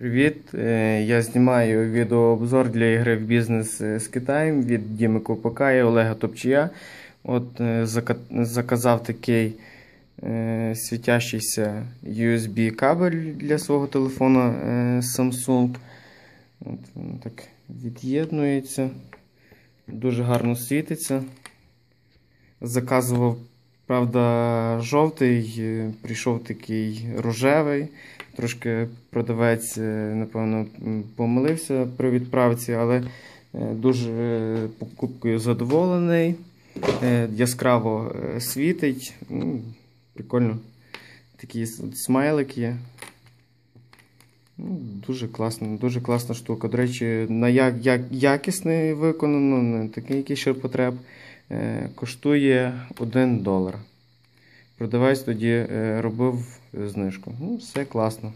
Привіт! Е, Я знімаю відеообзор для ігри в бізнес е, з Китаєм від Діми Копака і Олега Топчія. От е, заказав такий світящийся USB кабель для свого телефону е, Samsung. От, він так від'єднується. Дуже гарно світиться. Заказував, правда, жовтий, е, прийшов такий рожевий. Трошки продавець, е, напевно, помилився при відправці, але е, дуже покупкою задоволений. Яскраво світить. Ну, Прикольно. такі смайлики смайлик є. Дуже класна, дуже класна штука. До речі, на як, як, якісний виконано, не такий який ширпотреб. Е, коштує 1 долар. Продавець тоді е, робив знижку. Ну, все класно.